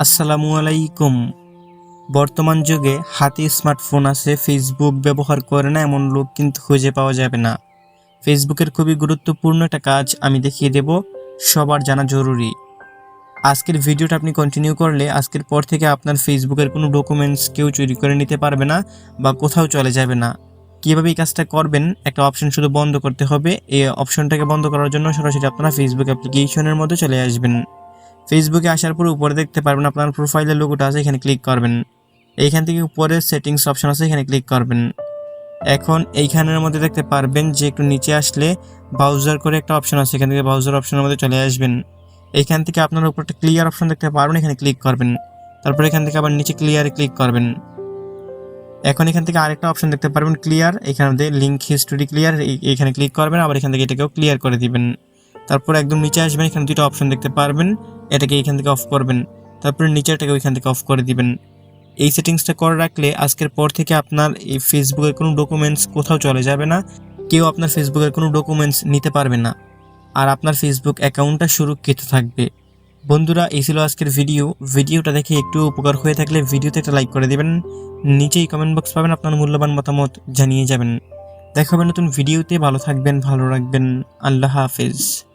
আসসালামু আলাইকুম। বর্তমান যুগে হাতে স্মার্টফোন আছে ফেসবুক ব্যবহার করে না, এমন লোক কিন্তু খুঁজে পাওয়া যাবে না। ফেসবুকের খুবই গুরুত্বপূর্ণ একটা কাজ আমি দেখিয়ে দেব, সবার জানা জরুরি। আজকের ভিডিওটা আপনি কন্টিনিউ করলে আজকের পর থেকে আপনার ফেসবুকের কোনো ডকুমেন্টস কেউ চুরি করে নিতে পারবে না বা কোথাও চলে যাবে না। কীভাবে এই কাজটা করবেন? একটা অপশন শুধু বন্ধ করতে হবে। এই অপশনটাকে বন্ধ করার জন্য সরাসরি আপনারা ফেসবুক অ্যাপ্লিকেশনের মধ্যে চলে আসবেন। ফেসবুকে আসার পর উপরে দেখতে পারবেন আপনার প্রোফাইলের লোগোটা আছে, এখানে ক্লিক করবেন। এইখান থেকে উপরে সেটিংস অপশন আছে, এখানে ক্লিক করবেন। এখন এইখানের মধ্যে দেখতে পারবেন যে একটু নিচে আসলে ব্রাউজার করে একটা অপশন আছে, এখান থেকে ব্রাউজার অপশনের মধ্যে চলে আসবেন। এইখান থেকে আপনার উপর একটা ক্লিয়ার অপশন দেখতে পারবেন, এখানে ক্লিক করবেন। তারপর এখান থেকে আবার নিচে ক্লিয়ারে ক্লিক করবেন। এখন এখান থেকে আরেকটা অপশন দেখতে পারবেন ক্লিয়ার এখানে লিঙ্ক হিস্টোরি ক্লিয়ার এখানে ক্লিক করবেন, আবার এখান থেকে এটাকেও ক্লিয়ার করে দিবেন। তারপর একদম নিচে আসবেন, এখানে দুটো অপশন দেখতে পারবেন। এটাকে এখান থেকে অফ করবেন। তারপরে নিচেরটাকে ওইখান থেকে অফ করে দিবেন। এই সেটিংসটা করে রাখলে আজকের পর থেকে আপনার এই ফেসবুকের কোনো ডকুমেন্টস কোথাও চলে যাবে না। কেউ আপনার ফেসবুকের কোনো ডকুমেন্টস নিতে পারবে না। আর আপনার ফেসবুক অ্যাকাউন্টটা সুরক্ষিত থাকবে। বন্ধুরা, এই ছিল আজকের ভিডিও ভিডিওটা দেখে একটু উপকার হয়ে থাকলে ভিডিওতে একটা লাইক করে দেবেন। নিচেই কমেন্ট বক্স পাবেন, আপনার মূল্যবান মতামত জানিয়ে যাবেন। দেখা হবে নতুন ভিডিওতে ভালো থাকবেন, ভালো রাখবেন। আল্লাহ হাফেজ।